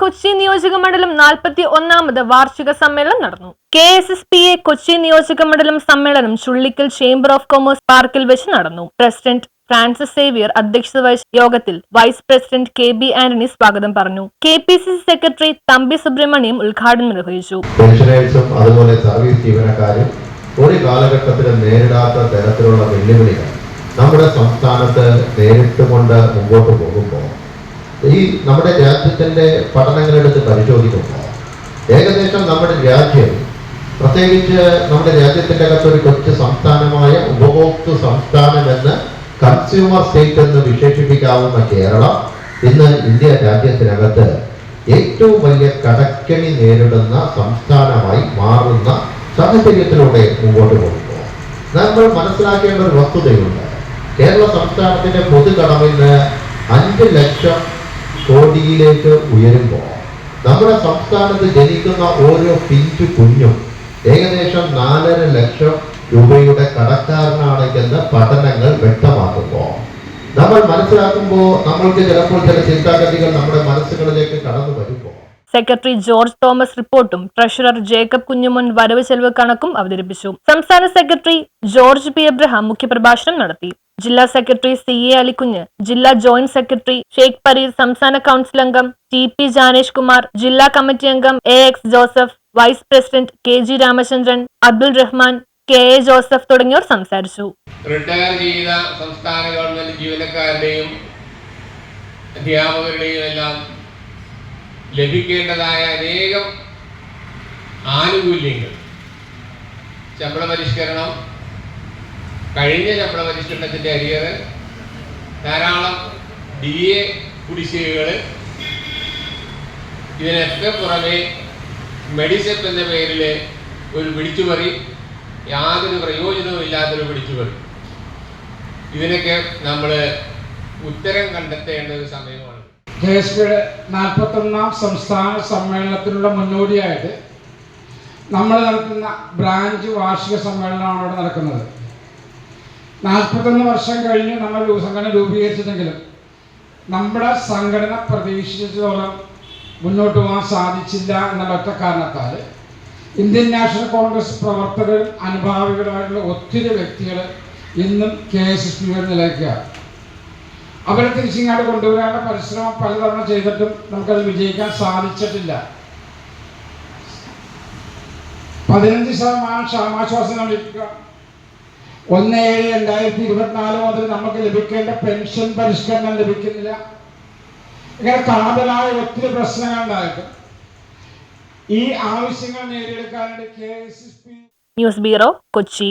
കൊച്ചി നിയോജക മണ്ഡലം നാൽപ്പത്തി ഒന്നാമത് വാർഷിക സമ്മേളനം നടന്നു. K S S P A Kochi നിയോജക മണ്ഡലം സമ്മേളനം ചുള്ളിക്കൽ ചേംബർ ഓഫ് കൊമേഴ്സ് പാർക്കിൽ വെച്ച് നടന്നു. പ്രസിഡന്റ് ഫ്രാൻസിസ് സേവിയർ അധ്യക്ഷത വഹിച്ച യോഗത്തിൽ vice president K B Antony സ്വാഗതം പറഞ്ഞു. K P C C secretary Thampi Subramaniam ഉദ്ഘാടനം നിർവഹിച്ചു. അതുപോലെ സർവീസ് ജീവനക്കാരും ഒരു കാലഘട്ടത്തിലും നേരിടാത്ത തരത്തിലുള്ള വെല്ലുവിളികൾ നമ്മുടെ സംസ്ഥാനത്ത് നേരിട്ടുകൊണ്ട് മുമ്പോട്ട് പോകുമ്പോൾ ഈ നമ്മുടെ രാജ്യത്തിന്റെ പഠനങ്ങളെടുത്ത് പരിശോധിക്കുമ്പോൾ ഏകദേശം നമ്മുടെ രാജ്യം പ്രത്യേകിച്ച് നമ്മുടെ രാജ്യത്തിന്റെ അകത്ത് ഒരു കൊച്ചു സംസ്ഥാനമായ ഉപഭോക്തൃ സംസ്ഥാനമെന്ന് കൺസ്യൂമർ സ്റ്റേറ്റ് എന്ന് വിശേഷിപ്പിക്കാവുന്ന കേരളം ഇന്ന് ഇന്ത്യ രാജ്യത്തിനകത്ത് ഏറ്റവും വലിയ കടക്കണി നേരിടുന്ന സംസ്ഥാനമായി മാറുന്ന സാഹചര്യത്തിലൂടെ മുമ്പോട്ട് പോകുമ്പോൾ നമ്മൾ മനസ്സിലാക്കേണ്ട ഒരു വസ്തുതയുണ്ട്. കേരള സംസ്ഥാനത്തിന്റെ പൊതുകടമിന് അഞ്ച് ലക്ഷം കോടിയിലേക്ക് ഉയരുമ്പോൾ നമ്മുടെ സംസ്ഥാനത്ത് ജനിക്കുന്ന ഓരോ പിഞ്ചു കുഞ്ഞും ഏകദേശം നാലര ലക്ഷം രൂപയുടെ കടക്കാരനാണെന്ന് പഠനങ്ങൾ വ്യക്തമാക്കുമ്പോൾ നമ്മൾ മനസ്സിലാക്കുമ്പോൾ നമ്മൾക്ക് ചിലപ്പോൾ ചില ചിന്താഗതികൾ നമ്മുടെ മനസ്സുകളിലേക്ക് കടന്നു വരുമ്പോൾ സെക്രട്ടറി ജോർജ് തോമസ് റിപ്പോർട്ടും ട്രഷറർ ജേക്കബ് കുഞ്ഞുമോൻ വരവ് ചെലവ് കണക്കും അവതരിപ്പിച്ചു. സംസ്ഥാന സെക്രട്ടറി ജോർജ് പി. എബ്രഹാം മുഖ്യപ്രഭാഷണം നടത്തി. ജില്ലാ സെക്രട്ടറി സി എ അലിക്കുഞ്ഞ് ജില്ലാ ജോയിന്റ് സെക്രട്ടറി ഷെയ്ഖ് പരീർ സംസ്ഥാന കൗൺസിൽ അംഗം ടി പി ജാനേഷ് കുമാർ ജില്ലാ കമ്മിറ്റി അംഗം A X Joseph vice president K G Ramachandran Abdul Rahman K A Joseph തുടങ്ങിയവർ സംസാരിച്ചു. റിട്ടയർ ചെയ്ത സംസ്ഥാന ഗവൺമെന്റ് ജീവനക്കാരുടെയും അധ്യാപകരുടെയും എല്ലാം ലഭിക്കേണ്ടതായ അനേകം ആനുകൂല്യങ്ങൾ. ശമ്പള പരിഷ്കരണം കഴിഞ്ഞ ശമ്പള പരിഷ്കരണത്തിന്റെ അരിയർ ധാരാളം ഡി എ കുടിശ്ശികകൾ ഇതിനൊക്കെ പുറമെ മെഡിസെപ്പ് എന്ന പേരിൽ ഒരു പിടിച്ചുപറി യാതൊരു പ്രയോജനവും ഇല്ലാത്തൊരു പിടിച്ചുപറി ഇതിനൊക്കെ നമ്മൾ ഉത്തരം കണ്ടെത്തേണ്ട ഒരു സമയമാണ്. ജയശ്രീയുടെ നാൽപ്പത്തൊന്നാം സംസ്ഥാന സമ്മേളനത്തിനുള്ള മുന്നോടിയായിട്ട് നമ്മൾ നടത്തുന്ന ബ്രാഞ്ച് വാർഷിക സമ്മേളനമാണ് ഇവിടെ നടക്കുന്നത്. നാൽപ്പത്തൊന്ന് വർഷം കഴിഞ്ഞ് നമ്മൾ സംഘടന രൂപീകരിച്ചതെങ്കിലും നമ്മുടെ സംഘടന പ്രതീക്ഷിച്ചതോളം മുന്നോട്ട് പോകാൻ സാധിച്ചില്ല എന്നുള്ള ഒറ്റ കാരണത്താൽ ഇന്ത്യൻ നാഷണൽ കോൺഗ്രസ് പ്രവർത്തകരും അനുഭാവികളായിട്ടുള്ള ഒത്തിരി വ്യക്തികൾ ഇന്നും കെ എസ് എസ് പിയുടെ നിലയ്ക്കുകയാണ് അവരെ തിരിച്ചിങ്ങോട്ട് കൊണ്ടുവരാനുള്ള പരിശ്രമം പലതവണ ചെയ്തിട്ടും നമുക്കത് വിജയിക്കാൻ സാധിച്ചിട്ടില്ല. പതിനഞ്ച് ശതമാനം ക്ഷാമാശ്വാസം ലഭിക്കുക ഒന്ന് ഏഴ് രണ്ടായിരത്തി ഇരുപത്തിനാല് മുതൽ നമുക്ക് ലഭിക്കേണ്ട പെൻഷൻ പരിഷ്കരണം ലഭിക്കുന്നില്ല. ഇങ്ങനെ കാതലായ ഒത്തിരി പ്രശ്നങ്ങൾ ഉണ്ടായിട്ട് ഈ ആവശ്യങ്ങൾ നേടിയെടുക്കാനായിട്ട് K S news bureau Kochi.